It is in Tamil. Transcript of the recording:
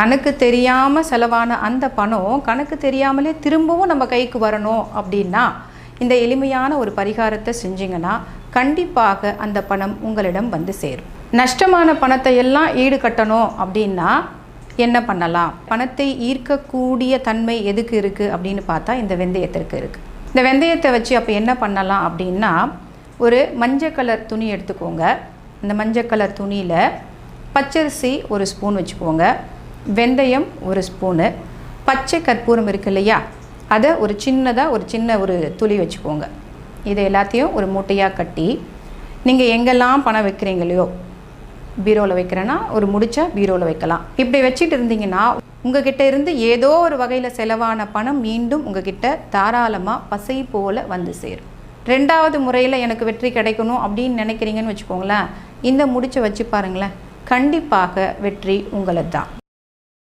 கணக்கு தெரியாமல் செலவான அந்த பணம் கணக்கு தெரியாமலே திரும்பவும் நம்ம கைக்கு வரணும் அப்படின்னா இந்த எளிமையான ஒரு பரிகாரத்தை செஞ்சிங்கன்னா கண்டிப்பாக அந்த பணம் உங்களிடம் வந்து சேரும். நஷ்டமான பணத்தை எல்லாம் ஈடு கட்டணும் அப்படின்னா என்ன பண்ணலாம்? பணத்தை ஈர்க்கக்கூடிய தன்மை எதுக்கு இருக்குது அப்படின்னு பார்த்தா இந்த வெந்தயத்திற்கு இருக்குது இந்த வெந்தயத்தை வச்சு அப்போ என்ன பண்ணலாம் அப்படின்னா ஒரு மஞ்சள் கலர் துணி எடுத்துக்கோங்க. இந்த மஞ்சள் கலர் துணியில் பச்சரிசி ஒரு ஸ்பூன் வச்சுக்கோங்க. வெந்தயம் ஒரு ஸ்பூனு பச்சை கற்பூரம் இருக்கு இல்லையா? அதை ஒரு சின்னதாக ஒரு சின்ன ஒரு துளி வச்சுக்கோங்க. இதை எல்லாத்தையும் ஒரு மூட்டையாக கட்டி நீங்கள் எங்கெல்லாம் பணம் வைக்கிறீங்களையோ பீரோவில் வைக்கிறேன்னா ஒரு முடிச்சா பீரோவில் வைக்கலாம். இப்படி வச்சுட்டு இருந்தீங்கன்னா உங்ககிட்ட இருந்து ஏதோ ஒரு வகையில் செலவான பணம் மீண்டும் உங்ககிட்ட தாராளமாக பசை போல் வந்து சேரும். ரெண்டாவது முறையில் எனக்கு வெற்றி கிடைக்கணும் அப்படின்னு நினைக்கிறீங்கன்னு வச்சுக்கோங்களேன் இந்த முடிச்சை வச்சு பாருங்களேன் கண்டிப்பாக வெற்றி உங்களது தான்